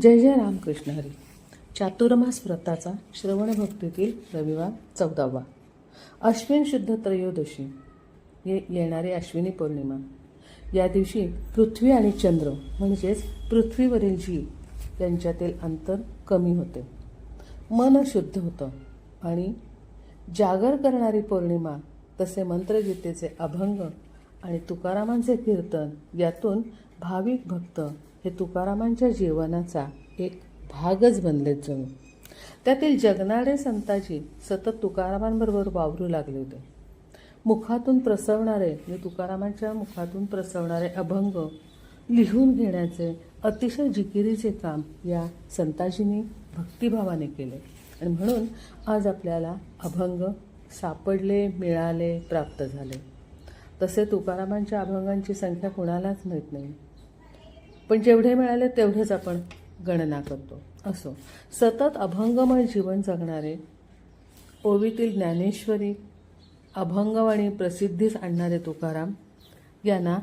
जय जय रामकृष्ण हरी. चातुर्मास व्रताचा श्रवण भक्तीतील रविवार चौदावा. अश्विन शुद्ध त्रयोदशी. ये येणारी अश्विनी पौर्णिमा. या दिवशी पृथ्वी आणि चंद्र म्हणजेच पृथ्वीवरील जीव यांच्यातील अंतर कमी होते. मन शुद्ध होतं आणि जागर करणारी पौर्णिमा तसे मंत्रगीतेचे अभंग आणि तुकारामांचे कीर्तन यातून भाविक भक्त हे तुकारामांच्या जीवनाचा एक भागच बनलेत जणू त्यातील जगणारे संताजी सतत तुकारामांबरोबर वावरू लागले होते. मुखातून प्रसवणारे म्हणजे तुकारामांच्या मुखातून प्रसवणारे अभंग लिहून घेण्याचे अतिशय जिकिरीचे काम या संताजींनी भक्तिभावाने केले. आणि म्हणून आज आपल्याला अभंग सापडले मिळाले प्राप्त झाले. तसे तुकारामांच्या अभंगांची संख्या कुणालाच माहीत नाही. पण जेवढे मिळाले तेवढेच आपण गणना करतो. असो. सतत अभंगमय जीवन जगणारे ओवीतील ज्ञानेश्वरी अभंगवाणी प्रसिद्धीस आणणारे तुकाराम यांना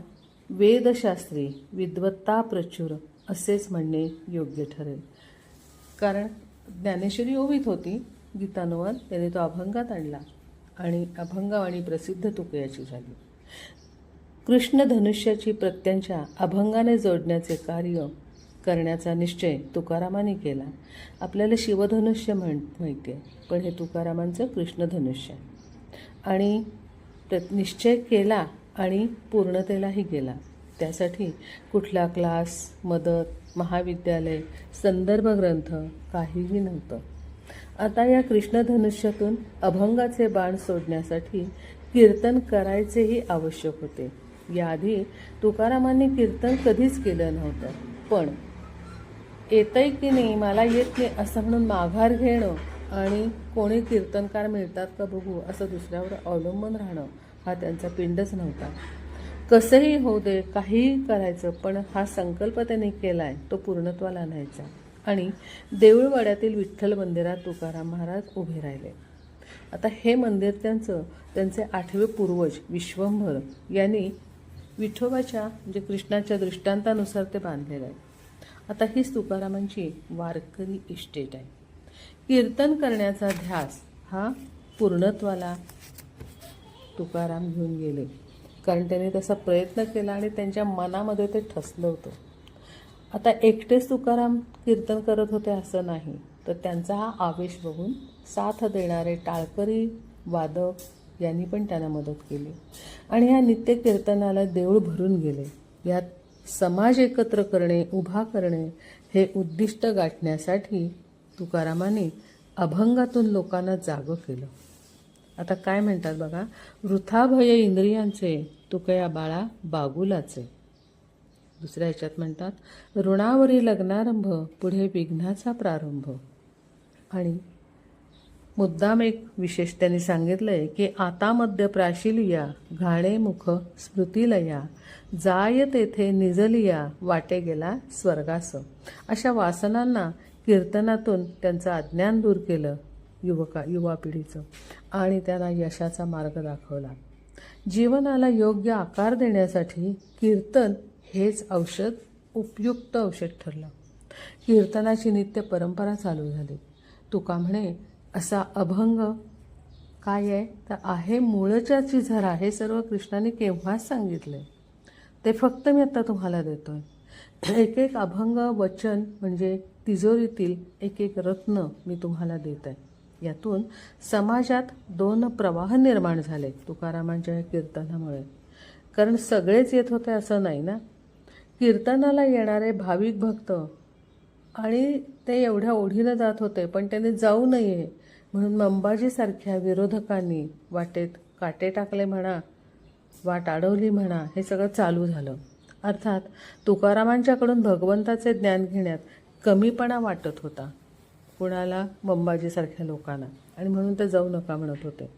वेदशास्त्री विद्वत्ता प्रचुर असेच म्हणणे योग्य ठरेल. कारण ज्ञानेश्वरी ओवीत होती गीतानुवाद त्याने तो अभंगात आणला आणि अभंगवाणी प्रसिद्ध तुकयाची झाली. कृष्ण धनुष्याची प्रत्यांच्या अभंगाने जोडण्याचे कार्य करण्याचा निश्चय तुकारामाने केला. आपल्याला शिवधनुष्य म्हण माहिती आहे पण हे तुकारामांचं कृष्णधनुष्य आहे. आणि प्र- निश्चय केला आणि पूर्णतेलाही गेला. त्यासाठी कुठला क्लास मदत महाविद्यालय संदर्भ ग्रंथ काहीही नव्हतं. आता या कृष्णधनुष्यातून अभंगाचे बाण सोडण्यासाठी कीर्तन करायचेही आवश्यक होते. याआधी तुकारामांनी कीर्तन कधीच केलं नव्हतं. पण येतंय की नाही मला येत नाही असं म्हणून माघार घेणं आणि कोणी कीर्तनकार मिळतात का बघू असं दुसऱ्यावर अवलंबून राहणं हा त्यांचा पिंडच नव्हता. कसंही होऊ दे काहीही करायचं पण हा संकल्प त्यांनी केला आहे तो पूर्णत्वाला आणायचा. आणि देऊळवाड्यातील विठ्ठल मंदिरात तुकाराम महाराज उभे राहिले. आता हे मंदिर त्यांचं त्यांचे आठवे पूर्वज विश्वंभर यांनी विठोबाच्या म्हणजे कृष्णाच्या दृष्टांतानुसार ते बांधलेलं आहे. आता हीच तुकारामांची वारकरी इस्टेट आहे. कीर्तन करण्याचा ध्यास हा पूर्णत्वाला तुकाराम घेऊन गेले. कारण त्यांनी तसा प्रयत्न केला आणि त्यांच्या मनामध्ये ते ठसलं होतं. आता एकटेच तुकाराम कीर्तन करत होते असं नाही तर त्यांचा हा आवेश बघून साथ देणारे टाळकरी वादक यांनी पण त्यांना मदत केली. आणि ह्या नित्य कीर्तनाला देऊळ भरून गेले. यात समाज एकत्र करणे उभा करणे हे उद्दिष्ट गाठण्यासाठी तुकारामाने अभंगातून लोकांना जागं केलं. आता काय म्हणतात बघा? वृथाभय इंद्रियांचे तुकया बाळा बागुलाचे. दुसऱ्या ह्याच्यात म्हणतात ऋणावरी लग्नारंभ पुढे विघ्नाचा प्रारंभ. आणि मुद्दाम एक विशेष त्यांनी सांगितलंय की आता मध्य प्राशिलिया घाणे मुख स्मृतीलया जाय तेथे निजलिया वाटे गेला स्वर्गास. अशा वासनांना कीर्तनातून त्यांचं अज्ञान दूर केलं युवका युवा पिढीचं. आणि त्यांना यशाचा मार्ग दाखवला. जीवनाला योग्य आकार देण्यासाठी कीर्तन हेच औषध उपयुक्त औषध ठरलं. कीर्तनाची नित्य परंपरा चालू झाली. तुका म्हणे असा अभंग काय आहे? तर आहे मूळच्याची झरा हे सर्व कृष्णाने केव्हाच सांगितलंय. ते फक्त मी आता तुम्हाला देतोय. एक एक अभंग वचन म्हणजे तिजोरीतील एक एक रत्न मी तुम्हाला देत आहे यातून समाजात दोन प्रवाह निर्माण झाले तुकारामांच्या या कीर्तनामुळे. कारण सगळेच येत होते असं नाही ना? कीर्तनाला येणारे भाविक भक्त आणि ते एवढ्या ओढीनं जात होते पण त्यांनी जाऊ नये म्हणून मंबाजीसारख्या विरोधकांनी वाटेत काटे टाकले म्हणा वाट अडवली म्हणा हे सगळं चालू झालं. अर्थात तुकारामांच्याकडून भगवंताचे ज्ञान घेण्यात कमीपणा वाटत होता. कुणाला? मंबाजीसारख्या लोकांना. आणि म्हणून ते जाऊ नका म्हणत होते.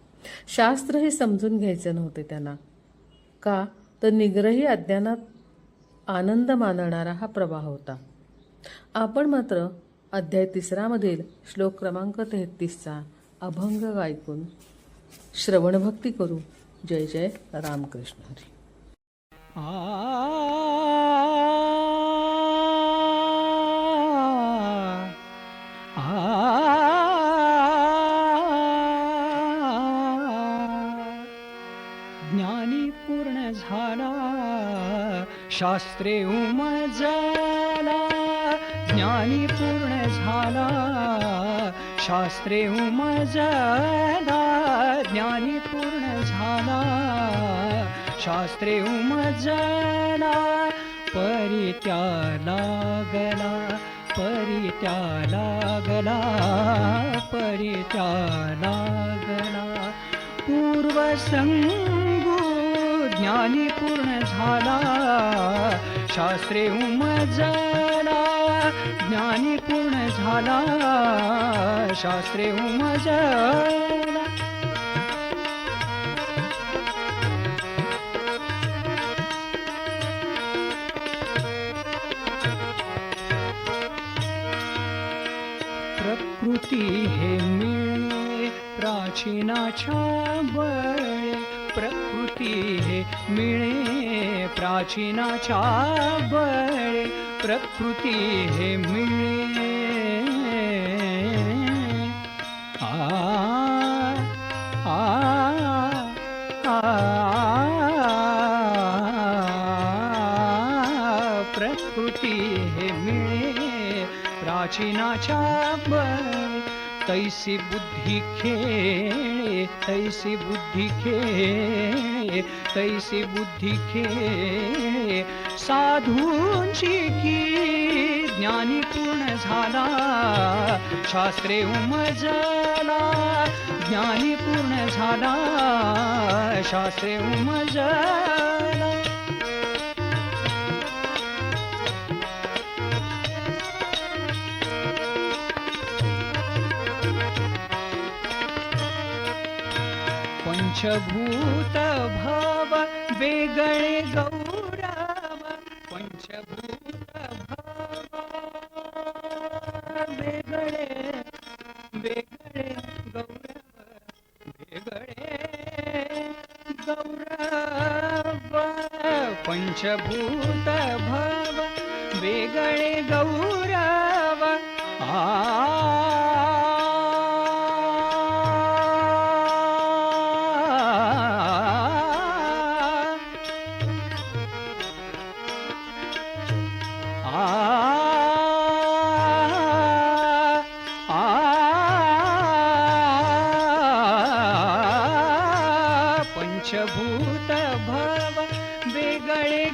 शास्त्र हे समजून घ्यायचे नव्हते त्यांना. का? तर निग्रही अज्ञानात आनंद मानणारा हा प्रवाह होता. आपण मात्र अध्याय तिसरामधील श्लोक क्रमांक तेहतीसचा अभंग गायकून श्रवणभक्ती करू. जय जय रामकृष्ण हरी. ज्ञानी पूर्ण झाला शास्त्रे उमजा ज्ञानी पूर्ण झाला. शास्त्रे उमजला ज्ञानी पूर्ण झाला. शास्त्रे उमजला परित्या लागला परित्या लागला परित्या लागला. पूर्वसंगू ज्ञानी पूर्ण झाला. शास्त्रे उमजला ज्ञानी पूर्ण झाला. शास्त्रे उमजला. प्रकृती हे मिळे प्राचीनाच्या बळे. प्रकृती हे मिळे प्राचीनाच्या बळे. प्रकृती हे मिळे आ आ आ प्रकृती हे मिळे प्राचीनाच्या तैसी बुद्धी खेळ तैसी बुद्धी खे तैसी बुद्धी खे साधूंची की ज्ञानी पूर्ण झाला शास्त्रे उमजला ज्ञानी पूर्ण झाला शास्त्रे उमजला पञ्चभूत भवा बेगरे गौरा पञ्चभूत भवा बेगरे बेगरे गौरव। बेगरे गौरब पञ्चभूत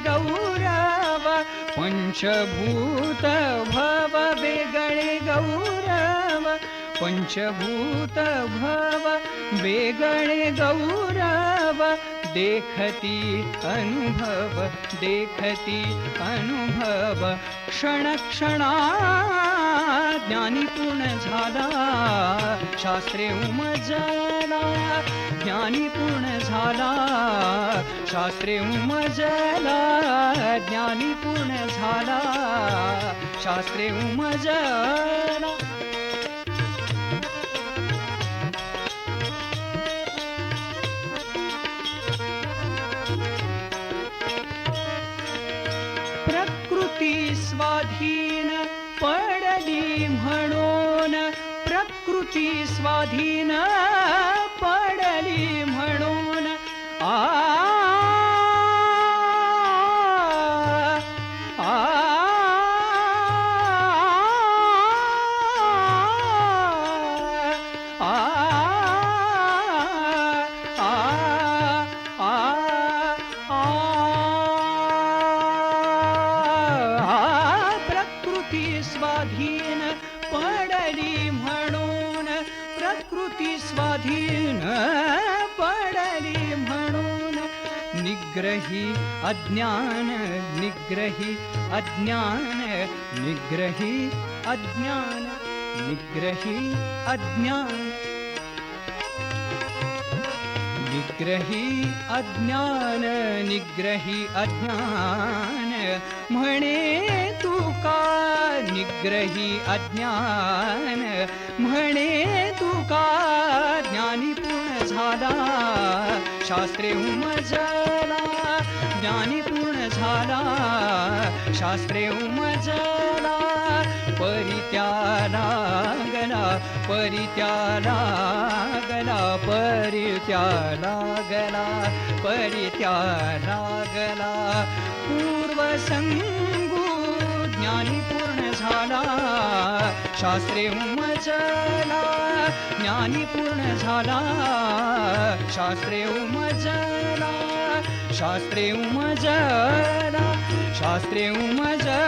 गौरव पंचभूत भव वेगळे गौरव पंचभूत भव वेगळे गौरव देखती अनुभव देखती अनुभव क्षण क्षणा ज्ञानी पूर्ण झाला. शास्त्रे उमजला. ज्ञानी पूर्ण झाला. शास्त्रे उमजला. ज्ञानी पूर्ण झाला. शास्त्रे उमजला. स्वाधीन पडली म्हणून आ आ प्रकृती स्वाधीन पडली म्हणून ती स्वाधीन पडली म्हणून निग्रही अज्ञान निग्रही अज्ञान निग्रही अज्ञान निग्रही अज्ञान. निग्रही अज्ञान निग्रही अज्ञान. म्हणे तुका निग्रही अज्ञान? म्हणे तुका ज्ञानी पूर्ण झाला? शास्त्रे उमजला ज्ञानी पूर्ण झाला. शास्त्रे उमजला परित्या लागला परित्याला गला परित्याला गला ज्ञानी पूर्ण झाला शास्त्रे उमजला ज्ञानी पूर्ण झाला। शास्त्रे उमजला शास्त्रे उमजला शास्त्रे उमजला